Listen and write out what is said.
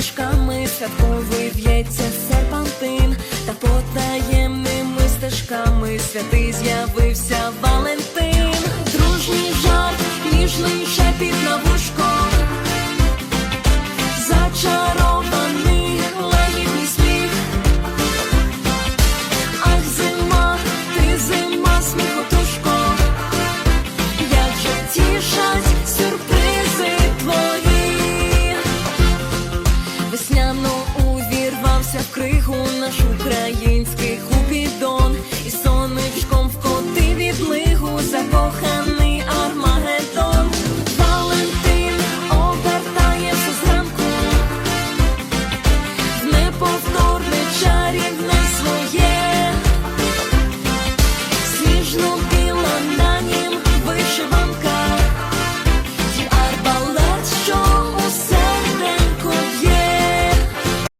ніжками святковий в'ється серпантин, та потаємними стежками святий з'явився Валентин. кригу наш країну.